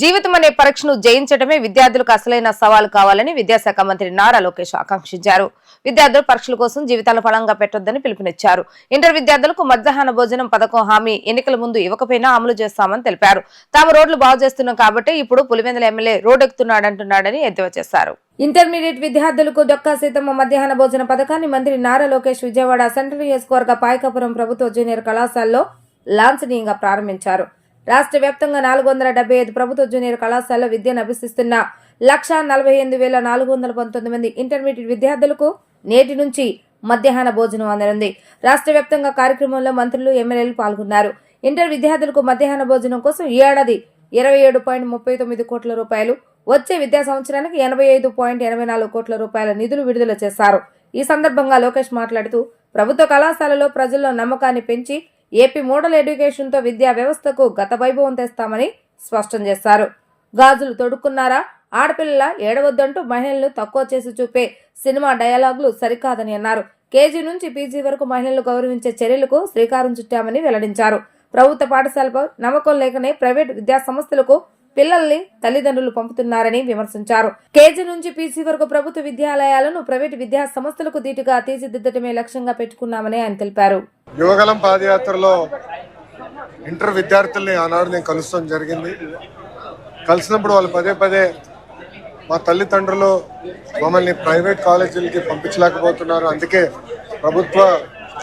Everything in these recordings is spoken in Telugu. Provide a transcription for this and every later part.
జీవితం అనే పరీక్షను జయించడమే విద్యార్థులకు అసలైన సవాలు కావాలని విద్యాశాఖ మంత్రి నారా లోకేష్ ఆకాంక్షించారు. విద్యార్థులు పరీక్షల కోసం జీవితాల ఫలంగా పెట్టొద్దని పిలుపునిచ్చారు. ఇంటర్ విద్యార్థులకు మధ్యాహ్న భోజనం పథకం హామీ ఎన్నికల ముందు ఇవ్వకపోయినా అమలు చేస్తామని తెలిపారు. తాము రోడ్లు బాగు చేస్తున్నాం కాబట్టి ఇప్పుడు పులివెందుల ఎమ్మెల్యే రోడ్డెక్కుతున్నాడంటున్నాడని ఎద్దేవా చేశారు. ఇంటర్మీడియట్ విద్యార్థులకు దొక్కా సీతమ్మ మధ్యాహ్న భోజన పథకాన్ని మంత్రి నారా లోకేష్ విజయవాడ సెంట్రల్ నియోజకవర్గ పాయకాపురం ప్రభుత్వ జూనియర్ కళాశాలలో లాంఛనీయంగా ప్రారంభించారు. రాష్ట్ర వ్యాప్తంగా నాలుగు వందల డెబ్బై ఐదు ప్రభుత్వ జూనియర్ కళాశాలలో విద్యను అభ్యసిస్తున్న లక్ష నలభై ఎనిమిది వేల నాలుగు వందల పంతొమ్మిది మంది ఇంటర్మీడియట్ విద్యార్థులకు నేటి నుంచి మధ్యాహ్న భోజనం అందనుంది. రాష్ట్ర వ్యాప్తంగా కార్యక్రమంలో మంత్రులు ఎమ్మెల్యేలు పాల్గొన్నారు. ఇంటర్ విద్యార్థులకు మధ్యాహ్న భోజనం కోసం ఈ ఏడాది ఇరవై ఏడు పాయింట్ ముప్పై తొమ్మిది కోట్ల రూపాయలు వచ్చే విద్యా సంవత్సరానికి ఎనభై ఐదు పాయింట్ ఎనభై నాలుగు కోట్ల రూపాయల నిధులు విడుదల చేశారు. ఈ సందర్భంగా లోకేష్ మాట్లాడుతూ ప్రభుత్వ కళాశాలలో ప్రజల్లో నమ్మకాన్ని పెంచి ఏపీ మోడల్ ఎడ్యుకేషన్తో విద్యా వ్యవస్థకు గత వైభవం తెస్తామని స్పష్టం చేశారు. గాజులు తొడుక్కున్నారా? ఆడపిల్లల ఏడవద్దంటూ మహిళలను తక్కువ చేసి చూపే సినిమా డయలాగులు సరికాదని అన్నారు. కేజీ నుంచి పీజీ వరకు మహిళలు గౌరవించే చర్యలకు శ్రీకారం చుట్టామని వెల్లడించారు. ప్రభుత్వ పాఠశాలపై నమ్మకం లేకనే ప్రైవేట్ విద్యాసంస్థలకు పిల్లల్ని తల్లిదండ్రులు పంపుతున్నారని విమర్శించారు. కేజీ నుంచి పీసీ వరకు ప్రభుత్వ విద్యాలయాలను ప్రైవేటు విద్యా సంస్థలకు దీటుగా తీర్చిదిద్దటమే లక్ష్యంగా పెట్టుకున్నామని ఆయన తెలిపారు. యువగలం పాదయాత్రలో ఇంటర్ విద్యార్థుల్ని ఆనాడు నేను కలుస్తాం జరిగింది. కలిసినప్పుడు వాళ్ళు పదే పదే మా తల్లిదండ్రులు మమ్మల్ని ప్రైవేట్ కాలేజీలకి పంపించలేకపోతున్నారు. అందుకే ప్రభుత్వ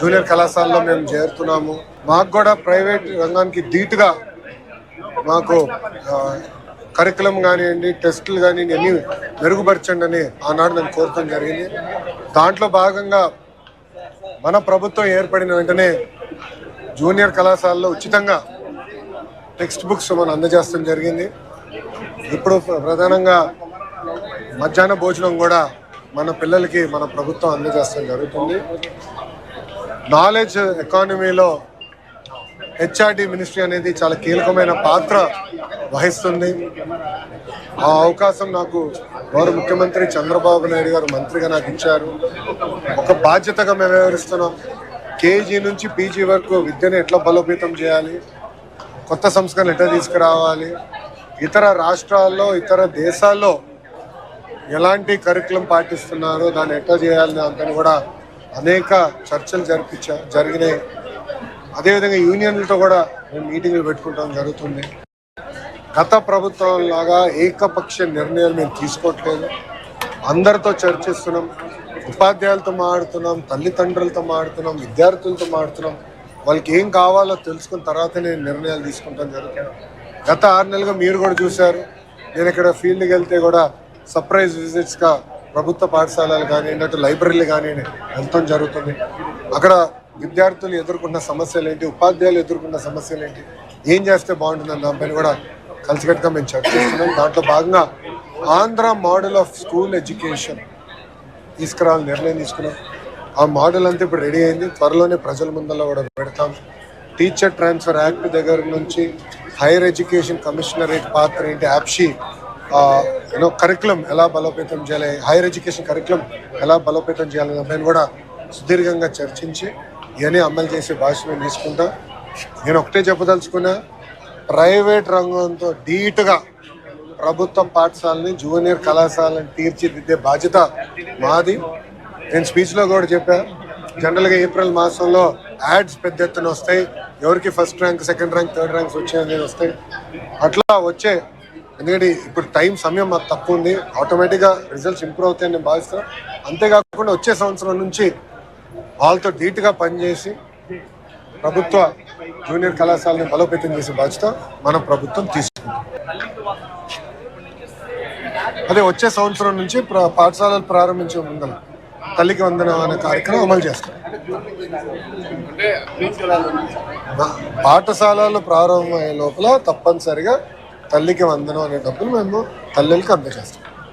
జూనియర్ కళాశాలలో మేము చేరుతున్నాము. మాకు కూడా ప్రైవేట్ రంగానికి ధీటుగా మాకు కరికులం కానివ్వండి టెస్టులు కానివ్వండి అన్ని మెరుగుపరచండి అని ఆనాడు నేను కోరటం జరిగింది. దాంట్లో భాగంగా మన ప్రభుత్వం ఏర్పడిన వెంటనే జూనియర్ కళాశాలలో ఉచితంగా టెక్స్ట్ బుక్స్ మనం అందజేస్తాం జరిగింది. ఇప్పుడు ప్రధానంగా మధ్యాహ్న భోజనం కూడా మన పిల్లలకి మన ప్రభుత్వం అందజేస్తాం జరుగుతుంది. నాలెడ్జ్ ఎకానమీలో హెచ్ఆర్డి మినిస్ట్రీ అనేది చాలా కీలకమైన పాత్ర వహిస్తుంది. ఆ అవకాశం నాకు గౌరవ ముఖ్యమంత్రి చంద్రబాబు నాయుడు గారు మంత్రిగా నాకు ఇచ్చారు. ఒక బాధ్యతగా మేము వ్యవహరిస్తున్నాం. కేజీ నుంచి పీజీ వరకు విద్యను ఎట్లా బలోపేతం చేయాలి? కొత్త సంస్కరణ ఎట్లా తీసుకురావాలి? ఇతర రాష్ట్రాల్లో ఇతర దేశాల్లో ఎలాంటి కరికులం పాటిస్తున్నారో దాన్ని ఎట్లా చేయాలి దాంతో కూడా అనేక చర్చలు జరిపించా జరిగినాయి. అదేవిధంగా యూనియన్లతో కూడా మేము మీటింగ్లు పెట్టుకుంటాం జరుగుతుంది. గత ప్రభుత్వం లాగా ఏకపక్ష నిర్ణయాలు మేము తీసుకోవట్లేదు. అందరితో చర్చిస్తున్నాం ఉపాధ్యాయులతో మాడుతున్నాం తల్లిదండ్రులతో మాడుతున్నాం విద్యార్థులతో మాడుతున్నాం వాళ్ళకి ఏం కావాలో తెలుసుకున్న తర్వాతనే నిర్ణయాలు తీసుకుంటాం జరుగుతుంది. గత ఆరు నెలలుగా మీరు కూడా చూశారు. నేను ఇక్కడ ఫీల్డ్కి వెళ్తే కూడా సర్ప్రైజ్ విజిట్స్గా ప్రభుత్వ పాఠశాలలు కానివ్వండి అటు లైబ్రరీలు కానివ్వండి వెళ్తాం జరుగుతుంది. అక్కడ విద్యార్థులు ఎదుర్కొన్న సమస్యలు ఏంటి? ఉపాధ్యాయులు ఎదుర్కొన్న సమస్యలు ఏంటి? ఏం చేస్తే బాగుంటుందని దానిపైన కూడా కలిసికట్టుగా మేము చర్చిస్తున్నాం దాంట్లో భాగంగా Andhra model of school education తీసుకురావాలని నిర్ణయం తీసుకున్నాం. ఆ మోడల్ అంతా ఇప్పుడు రెడీ అయింది. త్వరలోనే ప్రజల ముందర కూడా పెడతాం. టీచర్ ట్రాన్స్ఫర్ యాక్ట్ దగ్గర నుంచి హైయర్ ఎడ్యుకేషన్ కమిషనరేట్ పాత్ర ఏంటి? యాప్షి యూనో కరికులం ఎలా బలోపేతం చేయాలి? హైయర్ ఎడ్యుకేషన్ కరికులం ఎలా బలోపేతం చేయాలనే దానిపైన కూడా సుదీర్ఘంగా చర్చించి ఇవన్నీ అమలు చేసే భాష మేము తీసుకుంటాం. నేను ఒకటే చెప్పదలుచుకున్నా ప్రైవేట్ రంగంతో ధీటుగా ప్రభుత్వ పాఠశాలని జూనియర్ కళాశాలని తీర్చిదిద్దే బాధ్యత మాది. నేను స్పీచ్లో కూడా చెప్పా జనరల్గా ఏప్రిల్ మాసంలో యాడ్స్ పెద్ద ఎత్తున వస్తాయి. ఎవరికి first rank second rank third ranks వచ్చాయని వస్తాయి. అట్లా వచ్చే ఎందుకంటే ఇప్పుడు టైం సమయం మాకు తక్కువ ఉంది. ఆటోమేటిక్గా రిజల్ట్స్ ఇంప్రూవ్ అవుతాయని నేను భావిస్తాను అంతేకాకుండా వచ్చే సంవత్సరం నుంచి వాళ్ళతో ధీటుగా పనిచేసి ప్రభుత్వ జూనియర్ కళాశాలని బలోపేతం చేసే బాధ్యత మన ప్రభుత్వం తీసుకుంది. అదే వచ్చే సంవత్సరం నుంచి పాఠశాలలు ప్రారంభించే ముందర తల్లికి వందనం అనే కార్యక్రమం అమలు చేస్తాం. పాఠశాలలు ప్రారంభమయ్యే లోపల తప్పనిసరిగా తల్లికి వందనం అనే డబ్బులు మేము తల్లులకి అందజేస్తాం.